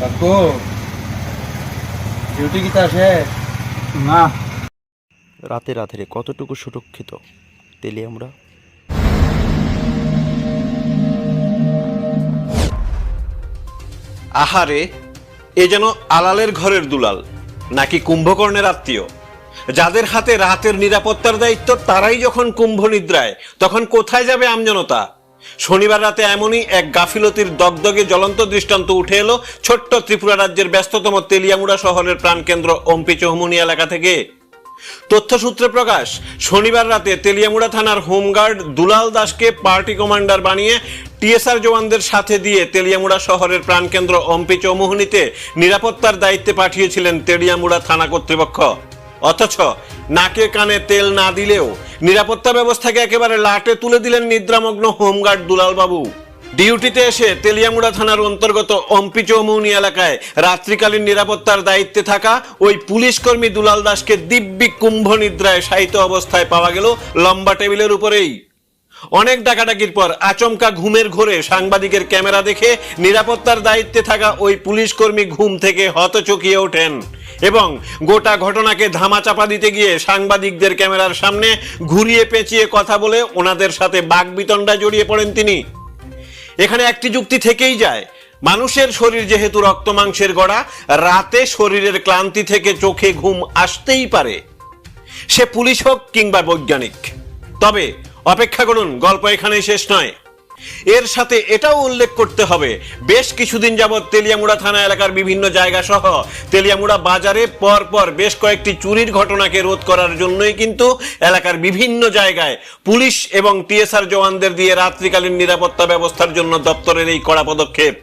কাকু ডিউটি কি তা শেষ? না। রাতে রাতেরে কতটুকু সুরক্ষিত? তেলি আমরা? আহারে এ যেন আলালের ঘরের দুলাল নাকি কুম্ভকর্ণের আত্মীয়। যাদের হাতে রাতের নিরাপত্তার দায়িত্ব তারাই যখন কুম্ভ নিদ্রায় তখন কোথায় যাবে আমজনতা? শনিবার রাতে এমনই এক গাফিলতির দগদগে জ্বলন্ত দৃষ্টান্ত উঠে এলো ছোট্ট ত্রিপুরা রাজ্যের ব্যস্ততম তেলিয়ামুড়া শহরের প্রাণকেন্দ্র অম্পি চৌমুনি এলাকা থেকে। তথ্য সূত্রে প্রকাশ, শনিবার রাতে তেলিয়ামুড়া থানার হোমগার্ড দুলাল দাসকে পার্টি কমান্ডার বানিয়ে টিএসআর জওয়ানদের সাথে দিয়ে তেলিয়ামুড়া শহরের প্রাণকেন্দ্র অম্পি চৌমুহনীতে নিরাপত্তার দায়িত্বে পাঠিয়েছিলেন তেলিয়ামুড়া থানা কর্তৃপক্ষ। অথচ নাকে কানে তেল না দিলেও নিরাপত্তা ব্যবস্থাকে একেবারে লাটে তুলে দিলেন নিদ্রামগ্ন হোমগার্ড দুলাল বাবু ডিউটিতে এসে তেলিয়ামুড়া থানার অন্তর্গত অম্পি চৌমৌনি এলাকায় রাত্রিকালীন নিরাপত্তার দায়িত্বে থাকা ওই পুলিশ কর্মী দুলাল দাসকে দিব্যি কুম্ভ নিদ্রায় শায়িত অবস্থায় পাওয়া গেল লম্বা টেবিলের উপরেই। অনেক ডাকাডাকির পর আচমকা ঘুমের ঘোরে সাংবাদিকের ক্যামেরা দেখে নিরাপত্তার দায়িত্বে থাকা ওই পুলিশ কর্মী ঘুম থেকে হতচকিয়ে ওঠেন। এবং গোটা ঘটনাকে ধামাচাপা দিতে গিয়ে সাংবাদিকদের ক্যামেরার সামনে ঘুরিয়ে পেঁচিয়ে কথা বলে ওনাদের সাথে বাগবিতণ্ডা জড়িয়ে পড়েন তিনি। এখানে একটি যুক্তি থেকেই যায়, মানুষের শরীর যেহেতু রক্ত মাংসের গড়া, রাতে শরীরের ক্লান্তি থেকে চোখে ঘুম আসতেই পারে। সে পুলিশ হোক কিংবা বৈজ্ঞানিক। তবে অপেক্ষা করুন, গল্প এখানেই শেষ নয়। এর সাথে এটাও উল্লেখ করতে হবে, বেশ কিছুদিন যাবৎ তেলিয়ামুড়া থানা এলাকার বিভিন্ন জায়গা সহ তেলিয়ামুড়া বাজারে পর পর বেশ কয়েকটি চুরির ঘটনাকে রোধ করার জন্যই কিন্তু এলাকার বিভিন্ন জায়গায় পুলিশ এবং টিএসআর জওয়ানদের দিয়ে রাত্রিকালীন নিরাপত্তা ব্যবস্থার জন্য দপ্তরের এই কড়া পদক্ষেপ।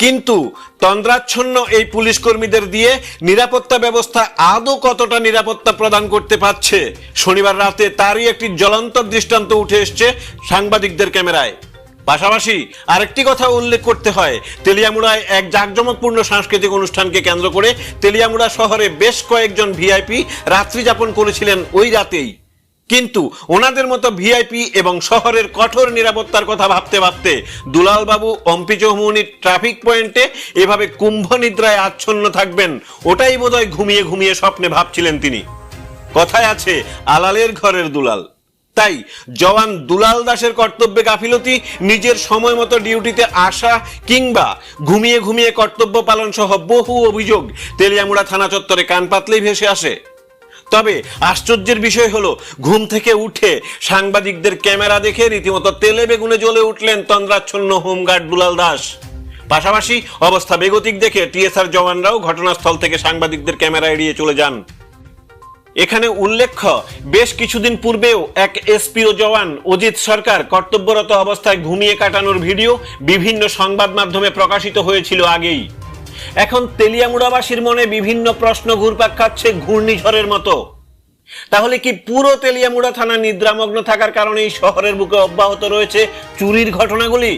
কিন্তু তন্দ্রাচ্ছন্ন এই পুলিশ কর্মীদের দিয়ে নিরাপত্তা ব্যবস্থা আদৌ কতটা নিরাপত্তা প্রদান করতে পারছে? শনিবার রাতে তারই একটি জ্বলন্ত দৃষ্টান্ত উঠে এসছে সাংবাদিকদের ক্যামেরায়। পাশাপাশি আরেকটি কথা উল্লেখ করতে হয়, তেলিয়ামুড়ায় এক জাঁকজমকপূর্ণ সাংস্কৃতিক অনুষ্ঠানকে কেন্দ্র করে তেলিয়ামুড়া শহরে বেশ কয়েকজন ভিআইপি রাত্রি যাপন করেছিলেন ওই রাতেই। কিন্তু ওনাদের মতো ভিআইপি এবং শহরের কঠোর নিরাপত্তার কথা ভাবতে ভাবতে দুলালবাবু, অম্পি চৌমুনির ট্রাফিক পয়েন্টে এভাবে কুম্ভ নিদ্রায় আচ্ছন্ন থাকবেন, ওটাই বোধহয় ঘুমিয়ে ঘুমিয়ে স্বপ্নে ভাবছিলেন তিনি। কথায় আছে, আলালের ঘরের দুলাল। তাই জওয়ান দুলাল দাসের কর্তব্যে গাফিলতি, নিজের সময় মতো ডিউটিতে আসা কিংবা ঘুমিয়ে ঘুমিয়ে কর্তব্য পালন সহ বহু অভিযোগ তেলিয়ামুড়া থানা চত্বরে কান পাতলেই ভেসে আসে। তবে আশ্চর্যের বিষয় হলো, ঘুম থেকে উঠে সাংবাদিকদের ক্যামেরা দেখে রীতিমতো তেলে বেগুনে জ্বলে উঠলেন তন্দ্রাচ্ছন্ন হোমগার্ড দুলাল দাস। পাশাপাশি অবস্থা বেগতিক দেখে টিএসআর জওয়ানরাও ঘটনাস্থল থেকে সাংবাদিকদের ক্যামেরা এড়িয়ে চলে যান। এখানে উল্লেখ্য, বেশ কিছুদিন পূর্বেও এক এসপিও জওয়ান অজিত সরকার কর্তব্যরত অবস্থায় ঘুমিয়ে কাটানোর ভিডিও বিভিন্ন সংবাদ মাধ্যমে প্রকাশিত হয়েছিল আগেই। এখন তেলিয়ামুড়াবাসীর মনে বিভিন্ন প্রশ্ন ঘুরপাক খাচ্ছে ঘূর্ণিঝড়ের মতো। তাহলে কি পুরো তেলিয়ামুড়া থানা নিদ্রামগ্ন থাকার কারণেই শহরের বুকে অব্যাহত রয়েছে চুরির ঘটনাগুলি?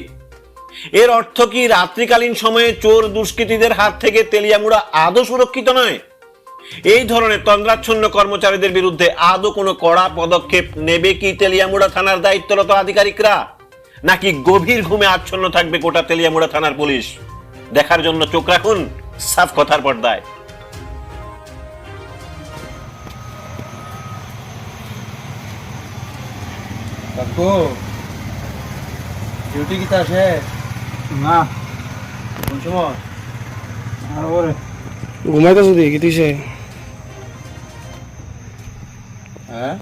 এর অর্থ কি রাত্রিকালীন সময়ে চোর দুষ্কৃতীদের হাত থেকে তেলিয়ামুড়া আদৌ সুরক্ষিত নয়? এই ধরনের তন্দ্রাচ্ছন্ন কর্মচারীদের বিরুদ্ধে আদৌ কোনো কড়া পদক্ষেপ নেবে কি তেলিয়ামুড়া থানার দায়িত্বরত আধিকারিকরা? নাকি গভীর ঘুমে আচ্ছন্ন থাকবে গোটা তেলিয়ামুড়া থানার পুলিশ? দেখার জন্য চোখ রাখুন সাফ কথার পর্দায়। কাকু ডিউটি কি তা শেষ না। কোন সময়? আর ওরে। ঘুমাইতেছ দি কি তুইছে হ্যাঁ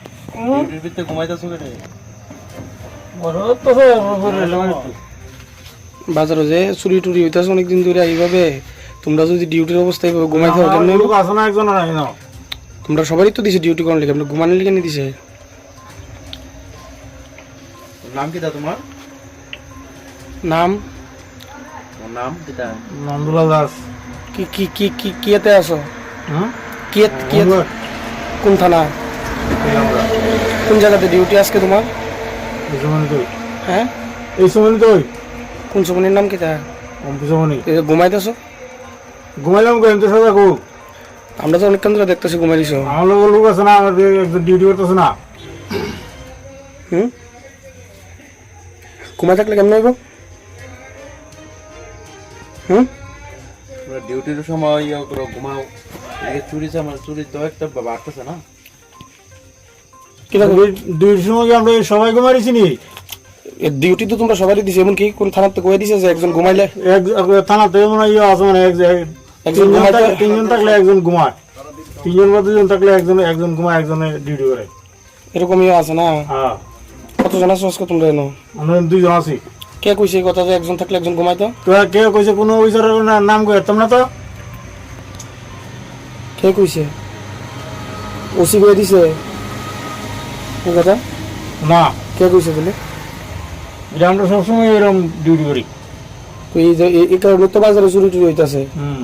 ঘুমাইতেছো কেটে বাজারে যে চুরি টুরি হইতেছে অনেকদিন ধরে এইভাবে তোমরা যদি ডিউটির অবস্থায় এইভাবে ঘুমাই থাকো কেমনে লোক আছে না একজন নাই না। তোমরা সবারই তো দিছে ডিউটি করার লিগে আমরা ঘুমানোর লিগে নি দিছে। নাম কি তা তোমার? নাম? নাম নন্দুলা দাস। কি কি কি কি কি এতে আছো কি কি কোন থানা? কোন জায়গাতে ডিউটি আজকে তোমার? হ্যাঁ? এই সময় তুই কোন সময়ের নাম কি তা অম্পি সময়। ঘুমাইতেছো? ঘুমাইলাম কেন তো সবাই খুব আমরা তো অনেকক্ষণ ধরে দেখতেছি ঘুমাই দিছো আমার লোক লোক আছে না আমার একজন ডিউটি করতেছে না। হুম? ঘুমাই থাকলে কেমন হইব? হুম? তোমরা ডিউটির সময় ইয়ে করো ঘুমাও। চুরি চামার চুরি তো একটা বাড়তেছে না। কিনা দুইটার সময় আমরা সবাই ঘুমাইছি নি? ডিউটি তো তোমরা সবারই দিছে এমনকি কোন থানাতে কয়ে দিছে যে একজন ঘুমাইলে? এক থানাতে মনে হয় ইয়ে আছে মানে এক- এক- একজন তিনজন থাকলে- একজন ঘুমায়। তিনজন বা দুজন থাকলে একজন একজন ঘুমায় একজনে ডিউটি করে। এরকমই আছে না? হ্যাঁ। কতজন আছো আজকে তোমরা এনো? আমরা দুইজন আছি। কে কইছে এই কথা যে একজন থাকলে একজন ঘুমাইতো? তো কে কইছে কোনো অফিসারের নাম কই তোমরা তো? কে কইছে? ওসি কয়ে দিছে। এই কথা না কে কইছে বলে এটা আমরা সবসময় এরকম ডিউটি করি তো এই যে এই- এই কারণে তো বাজারে চুরি টুরি হইতাছে হুম